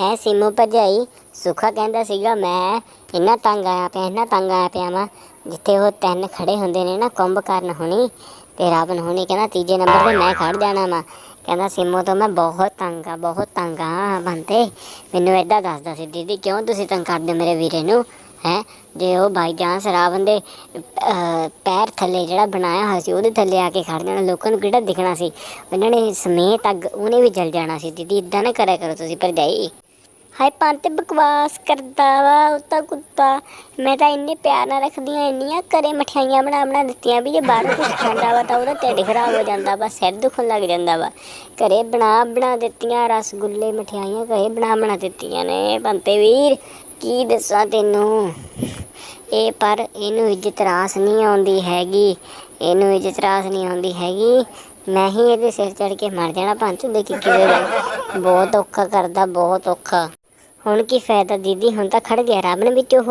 ਹੈ ਸਿੰਮੂ ਭਰਜਾਈ। ਸੁੱਖਾ ਕਹਿੰਦਾ ਸੀਗਾ, ਮੈਂ ਇੰਨਾ ਤੰਗ ਆਇਆ ਪਿਆ, ਇੰਨਾ ਤੰਗ ਆਇਆ ਪਿਆ ਵਾਂ, ਜਿੱਥੇ ਉਹ ਤਿੰਨ ਖੜੇ ਹੁੰਦੇ ਨੇ ਨਾ ਕੁੰਭਕਰਨ ਹੁਣੀ ਤੇ ਰਾਵਣ ਹੁਣੀ, ਕਹਿੰਦਾ ਤੀਜੇ ਨੰਬਰ ਤੇ ਮੈਂ ਖੜ ਜਾਣਾ ਵਾ। ਕਹਿੰਦਾ ਸਿੰਮੂ ਤੋਂ, ਮੈਂ ਬਹੁਤ ਤੰਗ ਆ, ਬਹੁਤ ਤੰਗ ਆ ਬੰਦੇ ਮੈਨੂੰ ਐਡਾ ਦੱਸਦਾ ਸੀ, ਦੀਦੀ, ਕਿਉਂ ਤੁਸੀਂ ਤੰਗ ਕਰਦੇ ਹੋ ਮੇਰੇ ਵੀਰੇ ਨੂੰ, ਹੈ? ਜੇ ਉਹ ਬਾਈ ਚਾਂਸ ਰਾਵਣ ਦੇ ਪੈਰ ਥੱਲੇ ਜਿਹੜਾ ਬਣਾਇਆ ਹੋਇਆ ਸੀ, ਉਹਦੇ ਥੱਲੇ ਆ ਕੇ ਖੜ ਜਾਣਾ, ਲੋਕਾਂ ਨੂੰ ਕਿਹੜਾ ਦਿਖਣਾ ਸੀ? ਉਹਨਾਂ ਨੇ ਸਮੇਤ ਅੱਗ, ਉਹਨੇ ਵੀ ਜਲ ਜਾਣਾ ਸੀ। ਦੀਦੀ ਇਦਾਂ ਨਾ ਕਰਿਆ ਕਰੋ ਤੁਸੀਂ ਭਰਜਾਈ। ਹਾਏ ਪੰਤ ਬਕਵਾਸ ਕਰਦਾ ਵਾ, ਉਹ ਤਾਂ ਕੁੱਤਾ। ਮੈਂ ਤਾਂ ਇੰਨੇ ਪਿਆਰ ਨਾਲ ਰੱਖਦੀ ਰੱਖਦੀਆਂ ਇੰਨੀਆਂ ਘਰੇ ਮਠਿਆਈਆਂ ਬਣਾ ਬਣਾ ਦਿੱਤੀਆਂ ਵੀ ਜੇ ਬਾਹਰ ਕੁਝ ਖਾਂਦਾ ਵਾ ਤਾਂ ਉਹਦਾ ਢਿੱਡ ਖਰਾਬ ਹੋ ਜਾਂਦਾ ਵਾ, ਸਿਰ ਦੁਖਣ ਲੱਗ ਜਾਂਦਾ ਵਾ। ਘਰੇ ਬਣਾ ਬਣਾ ਦਿੱਤੀਆਂ, ਰਸਗੁੱਲੇ, ਮਠਿਆਈਆਂ ਘਰੇ ਬਣਾ ਬਣਾ ਦਿੱਤੀਆਂ ਨੇ। ਪੰਤੇ ਵੀਰ, ਕੀ ਦੱਸਾਂ ਤੈਨੂੰ? ਇਹ ਪਰ ਇਹਨੂੰ ਇੱਜ਼ਤ ਰਾਸ ਨਹੀਂ ਆਉਂਦੀ ਹੈਗੀ। ਇਹਨੂੰ ਇੱਜ਼ਤ ਰਾਸ ਨਹੀਂ ਆਉਂਦੀ ਹੈਗੀ। ਮੈਂ ਹੀ ਇਹਦੇ ਸਿਰ ਚੜ ਕੇ ਮਰ ਜਾਣਾ ਪੰਚ ਦੇ ਕੀ ਕਿਵੇਂ ਬਹੁਤ ਔਖਾ ਕਰਦਾ, ਬਹੁਤ ਔਖਾ। ਹੁਣ ਕੀ ਫਾਇਦਾ ਦੀਦੀ ਹੁਣ ਤਾਂ ਖੜ ਗਿਆ ਰੱਬ ਨੇ ਵਿੱਚ ਉਹ